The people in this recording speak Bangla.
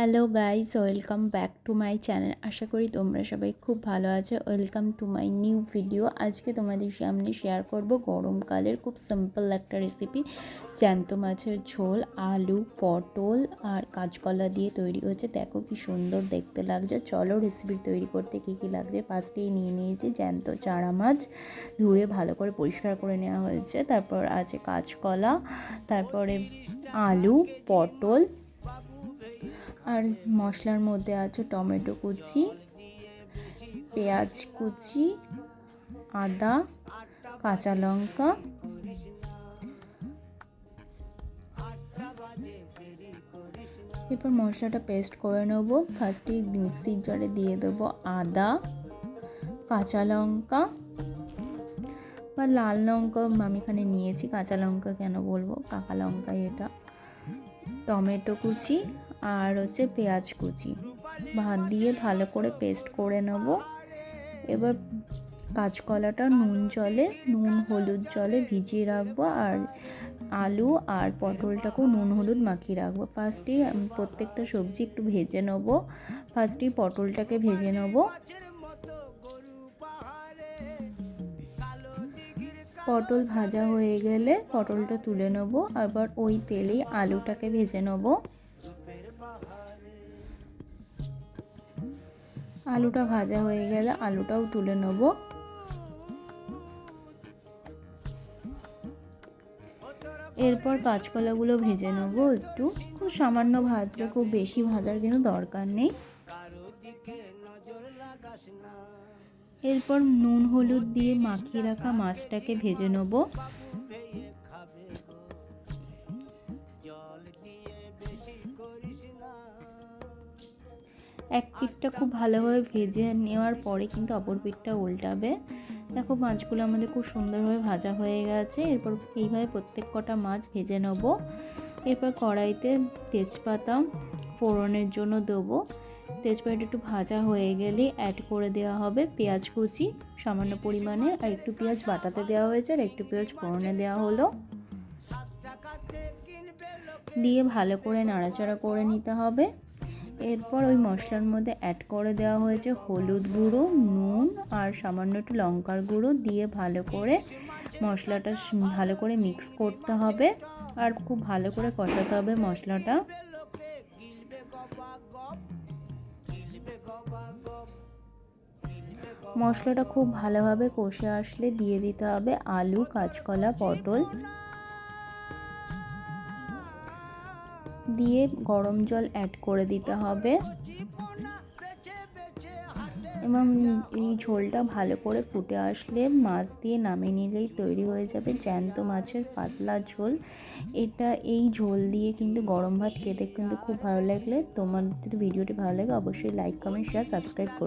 Hello guys welcome back to my channel আশা করি তোমরা সবাই খুব ভালো আছো। Welcome to my new video আজকে তোমাদের সামনে শেয়ার করব গরমকালের খুব সিম্পল একটা রেসিপি জ্যান্ত মাছের ঝোল, আলু, পটল আর কাঁচকলা দিয়ে তৈরি হচ্ছে। দেখো কি সুন্দর দেখতে লাগছে। চলো রেসিপি তৈরি করতে কী কী লাগছে? ফার্স্টেই নিয়ে নিয়েছি জ্যান্ত চারা মাছ। ধুয়ে ভালো করে পরিষ্কার করে নেওয়া হয়েছে। তারপর আছে কাঁচকলা, তারপরে আলু, পটল আর মশলার মধ্যে আছে টমেটো কুচি, পেঁয়াজ কুচি, আদা, কাঁচা লঙ্কা, এরপর মশলাটা পেস্ট করে নেব। ফার্স্টে মিক্সির জারে দিয়ে দেবো আদা, কাঁচা লঙ্কা বা লাল লঙ্কা আমি এখানে নিয়েছি। কাঁচা লঙ্কা কেন বলব? কাঁচা লঙ্কা এটা। টমেটো কুচি আর হচ্ছে পেঁয়াজ কুচি। ভাত দিয়ে ভালো করে পেস্ট করে নেব। এবার কাঁচকলাটা নুন জলে, নুন হলুদ জলে ভিজিয়ে রাখব আর আলু আর পটলটাকেও নুন হলুদ মাখিয়ে রাখব। ফার্স্টেই প্রত্যেকটা সবজি একটু ভেজে নেব। ফার্স্টেই পটলটাকে ভেজে নেব। পটল ভাজা হয়ে গেলে পটলটা তুলে নেব। আবার ওই তেলেই আলুটাকে ভেজে নেব। আলুটা ভাজা হয়ে গেলে আলুটাও তুলে নেব। এরপর কাঁচকলাগুলো ভেজে নেব একটু। খুব সামান্য ভাজবে খুব বেশি ভাজার কিন্তু দরকার নেই। এরপর নুন, হলুদ দিয়ে মাখিয়ে রাখা মাছটাকে ভেজে নেব। এক পিঠটা খুব ভালোভাবে ভেজে নেওয়ার পরে কিন্তু অপর পিঠটা উল্টাবে। দেখো মাছগুলো আমাদের খুব সুন্দরভাবে ভাজা হয়ে গেছে। এরপর এইভাবে প্রত্যেক কটা মাছ ভেজে নেব। এরপর কড়াইতে তেজপাতা ফোড়নের জন্য দেবো। তেজপাতা একটু ভাজা হয়ে গেলে অ্যাড করে দেওয়া হবে পেঁয়াজ কুচি সামান্য পরিমাণে আর একটু পেঁয়াজ বাটাতে দেওয়া হয়েছে আর একটু পেঁয়াজ ফোড়নে দেওয়া হলো। দিয়ে ভালো করে নাড়াচাড়া করে নিতে হবে। এরপর ওই মশলার মধ্যে অ্যাড করে দেওয়া হয়েছে হলুদ গুঁড়ো, নুন আর সামান্য একটু লঙ্কার গুঁড়ো দিয়ে ভালো করে মশলাটা ভালো করে মিক্স করতে হবে আর খুব ভালো করে কষাতে হবে মশলাটা। মশলাটা খুব ভালোভাবে কষে আসলে দিয়ে দিতে হবে আলু, কাঁচকলা, পটল। দিয়ে গরম জল অ্যাড করে দিতে হবে। এবং এই ঝোলটা ভালো করে ফুটে আসলে মাছ দিয়ে নামিয়ে নিলেই তৈরি হয়ে যাবে জ্যান্ত মাছের পাতলা ঝোল। এটা এই ঝোল দিয়ে কিন্তু গরম ভাত খেতে কিন্তু খুব ভালো লাগলে। তোমার যদি ভিডিওটি ভালো লাগে, অবশ্যই লাইক কমেন্ট শেয়ার সাবস্ক্রাইব করো।